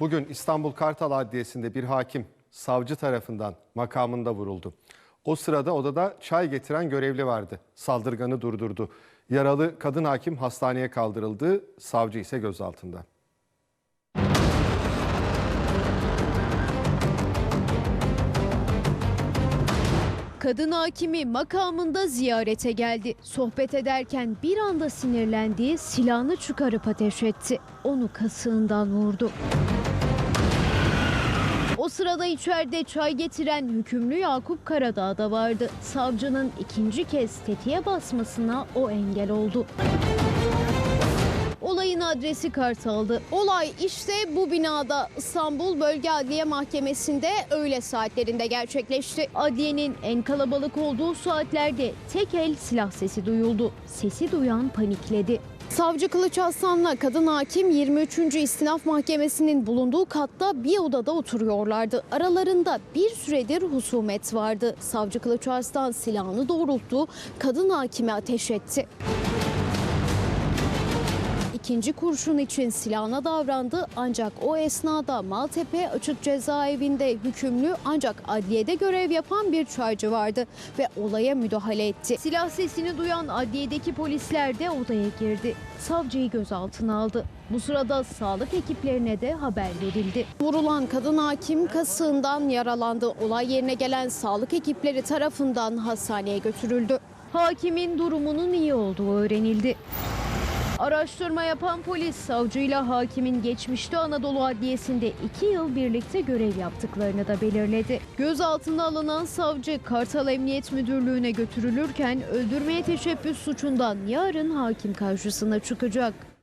Bugün İstanbul Kartal Adliyesi'nde bir hakim savcı tarafından makamında vuruldu. O sırada odada çay getiren görevli vardı. Saldırganı durdurdu. Yaralı kadın hakim hastaneye kaldırıldı. Savcı ise gözaltında. Kadın hakimi makamında ziyarete geldi. Sohbet ederken bir anda sinirlendi, silahını çıkarıp ateş etti. Onu kasığından vurdu. O sırada içeride çay getiren hükümlü Yakup Karadağ da vardı. Savcının ikinci kez tetiğe basmasına o engel oldu. Olayın adresi Kartal'dı. Olay işte bu binada İstanbul Bölge Adliye Mahkemesi'nde öğle saatlerinde gerçekleşti. Adliyenin en kalabalık olduğu saatlerde tek el silah sesi duyuldu. Sesi duyan panikledi. Savcı Kılıç Aslan'la kadın hakim 23. İstinaf Mahkemesi'nin bulunduğu katta bir odada oturuyorlardı. Aralarında bir süredir husumet vardı. Savcı Kılıç Arslan silahını doğrulttu, kadın hakime ateş etti. İkinci kurşun için silahına davrandı ancak o esnada Maltepe Açık Cezaevinde hükümlü ancak adliyede görev yapan bir çaycı vardı ve olaya müdahale etti. Silah sesini duyan adliyedeki polisler de odaya girdi. Savcıyı gözaltına aldı. Bu sırada sağlık ekiplerine de haber verildi. Vurulan kadın hakim kasığından yaralandı. Olay yerine gelen sağlık ekipleri tarafından hastaneye götürüldü. Hakimin durumunun iyi olduğu öğrenildi. Araştırma yapan polis savcıyla hakimin geçmişte Anadolu Adliyesi'nde iki yıl birlikte görev yaptıklarını da belirledi. Gözaltına alınan savcı Kartal Emniyet Müdürlüğü'ne götürülürken öldürmeye teşebbüs suçundan yarın hakim karşısına çıkacak.